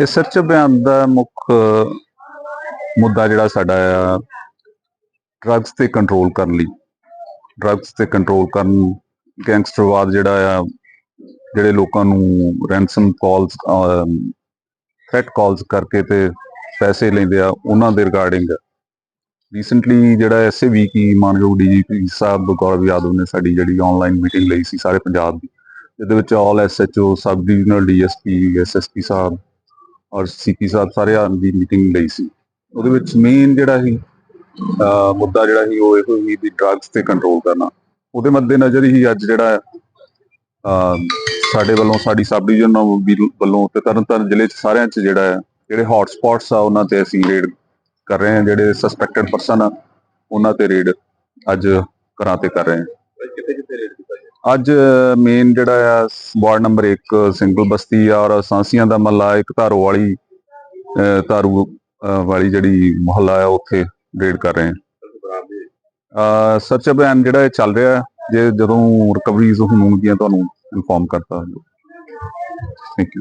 ਇਹ ਸਰਚ ਅਭਿਆਨ ਦਾ ਮੁੱਖ ਮੁੱਦਾ ਜਿਹੜਾ ਸਾਡਾ ਆ ਡਰੱਗਸ ਤੇ ਕੰਟਰੋਲ ਕਰਨ ਲਈ। ਡਰੱਗਸ ਤੇ ਕੰਟਰੋਲ ਕਰਨ ਗੈਂਗਸਟਰਵਾਦ ਜਿਹੜਾ ਆ, ਜਿਹੜੇ ਲੋਕਾਂ ਨੂੰ ਰੈਂਸਮ ਕਾਲਸ ਥ੍ਰੈਟ ਕਾਲਸ ਕਰਕੇ ਤੇ ਪੈਸੇ ਲੈਂਦੇ ਆ, ਉਹਨਾਂ ਦੇ ਰਿਗਾਰਡਿੰਗ ਰੀਸੈਂਟਲੀ ਜਿਹੜਾ ਐਸਏ ਵੀਕ ਕੀ ਮਾਨਯੋਗ ਡੀਜੀਪੀ ਸਾਹਿਬ, ਗੌਰਵ ਯਾਦਵ ਨੇ ਸਾਡੀ ਜਿਹੜੀ ਆਨਲਾਈਨ ਮੀਟਿੰਗ ਲਈ ਸੀ, ਸਾਰੇ ਪੰਜਾਬ ਦੀ। ਜਿਹਦੇ ਵਿੱਚ all SHO sub divisional DSP SSP ਸਾਹਿਬ ਔਰ ਸੀਪੀ ਸਾਹਿਬ ਸਾਰਿਆਂ ਦੀ ਮੀਟਿੰਗ ਲਈ ਸੀ। ਉਹਦੇ ਵਿੱਚ ਮੇਨ ਜਿਹੜਾ ਸੀ ਮੁੱਦਾ ਜਿਹੜਾ ਸੀ ਉਹ ਇਹੋ ਹੀ ਵੀ ਡਰੱਗਸ ਤੇ ਕੰਟਰੋਲ ਕਰਨਾ। ਉਹਦੇ ਮੱਦੇ ਨਜ਼ਰ ਹੀ ਅੱਜ ਜਿਹੜਾ ਸਾਡੇ ਵੱਲੋਂ ਸਾਡੀ ਸਬ ਡਿਵੀਜ਼ਨ ਵੱਲੋਂ ਤੇ ਤਰਨਤਾਰਨ ਜ਼ਿਲ੍ਹੇ 'ਚ ਸਾਰਿਆਂ 'ਚ ਜਿਹੜਾ ਹੈ, ਜਿਹੜੇ ਹੌਟ ਸਪੌਟਸ ਆ ਉਹਨਾਂ ਤੇ ਅਸੀਂ ਰੇਡ ਕਰ ਰਹੇ ਹਾਂ ਜਿਹੜੇ ਸਸਪੈਕਟਡ ਪਰਸਨ ਆ ਉਹਨਾਂ ਤੇ ਰੇਡ ਅੱਜ ਘਰਾਂ ਤੇ ਕਰ ਰਹੇ ਹਾਂ। ਕਿੱਥੇ ਕਿੱਥੇ ਰੇਟ ਅੱਜ ਮੇਨ ਜਿਹੜਾ ਆ, ਵਾਰਡ ਨੰਬਰ 1 ਸਿੰਗਲ ਬਸਤੀ ਔਰ ਸਾਂਸੀਆਂ ਦਾ ਮਹੱਲਾ, ਇੱਕ ਧਾਰੋ ਵਾਲੀ ਧਾਰੂ ਵਾਲੀ ਜਿਹੜੀ ਮੁਹੱਲਾ ਆ, ਉੱਥੇ ਰੇਡ ਕਰ ਰਹੇ ਆ। ਸਰਚ ਅਭਿਆਨ ਜਿਹੜਾ ਚੱਲ ਰਿਹਾ, ਜੇ ਜਦੋਂ ਰਿਕਵਰੀਜ਼ ਹੋਣਗੀਆਂ, ਤੁਹਾਨੂੰ ਇਨਫੋਰਮ ਕਰਤਾ ਥੈਂਕ ਯੂ